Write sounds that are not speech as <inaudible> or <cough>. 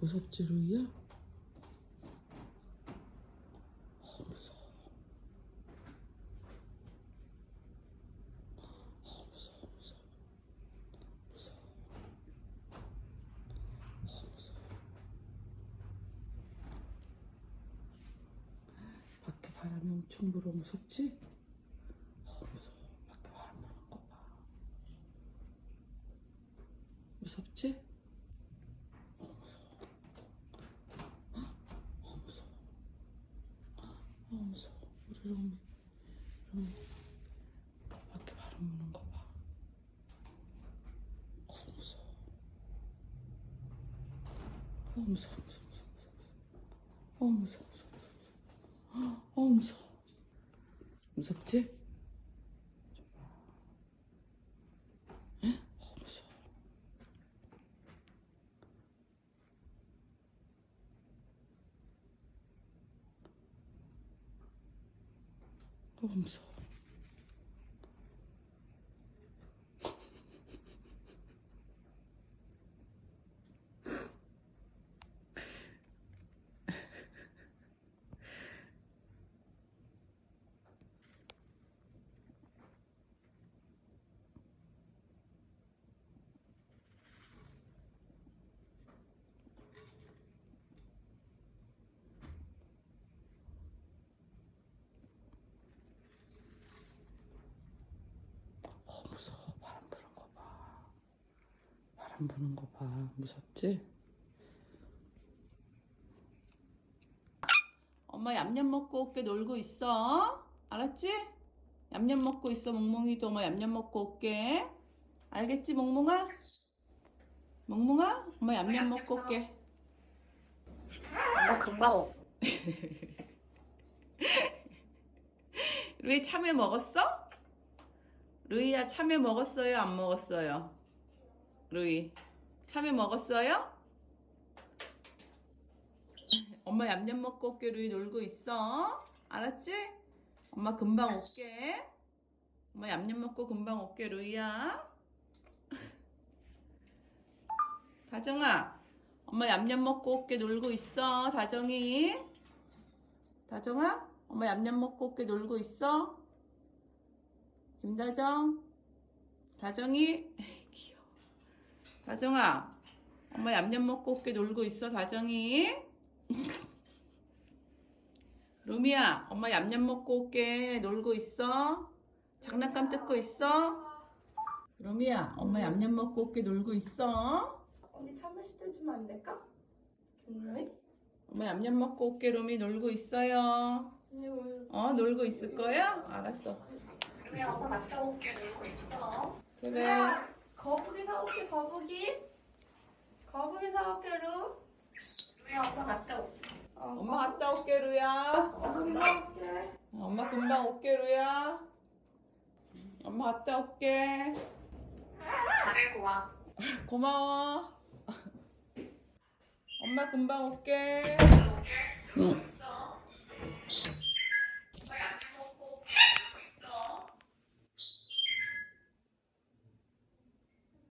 무섭지 루이야? 어 무서워. 어 무서워 무서워 무서워. 어 무서워. 밖에 바람이 엄청 불어 무섭지? 어 무서워. 밖에 바람 부는 거 봐. 무섭지? 어 무서워. 어 무서워. 어 무서워. 우리 로미. 로미. 밖에 바람 부는 거 봐. 어 무서워. 어 무서워 무서워 무서워 무서워. 어 무서워 무서워 무서워. 어 무서워. 무섭지? 어 무서워. 어 무서워. 어 무서워. 바람 부는 거 봐. 바람 부는 거 봐. 무섭지? 엄마 얌얌 먹고 올게 놀고 있어. 알았지? 얌얌 먹고 있어 몽몽이도 엄마 얌얌 먹고 올게. 알겠지 몽몽아? 몽몽아? 엄마 얌얌 먹고 올게. 나 금방 오. 루이 참외 먹었어? 루이야 참외 먹었어요? 안 먹었어요? 루이 참외 먹었어요? 엄마 얌얌 먹고 올게 루이. 놀고 있어. 알았지? 엄마 금방 올게. 엄마 얌얌 먹고 금방 올게 루이야. <laughs> 다정아 엄마 얌얌 먹고 올게 놀고 있어. 다정이. 다정아 엄마 얌얌 먹고 올게 놀고 있어. 김다정. 다정이 <laughs> 다정아 엄마 얌얌 먹고 올게. 놀고 있어 다정이. 루미야 엄마 얌얌 먹고 올게. 놀고 있어? 장난감 뜯고 있어? 루미야 엄마 얌얌 먹고 올게. 놀고 있어? 언니 참을 시대 주면 안 될까? 엄마 얌얌 먹고 올게 루미. 놀고 있어요? 언니? 어 놀고 있을 거야? 알았어. 루이 엄마 갔다 올게. 놀고 있어. 그래 거북이 사올게 거북이. 거북이 사올게 루. 루이 엄마 갔다 올게. 어, 엄마 갔다 올게 루야 거북이 사올게. 엄마 금방 올게 루야 엄마 갔다 올게 잘고 와. 고마워 엄마 금방 올게 응.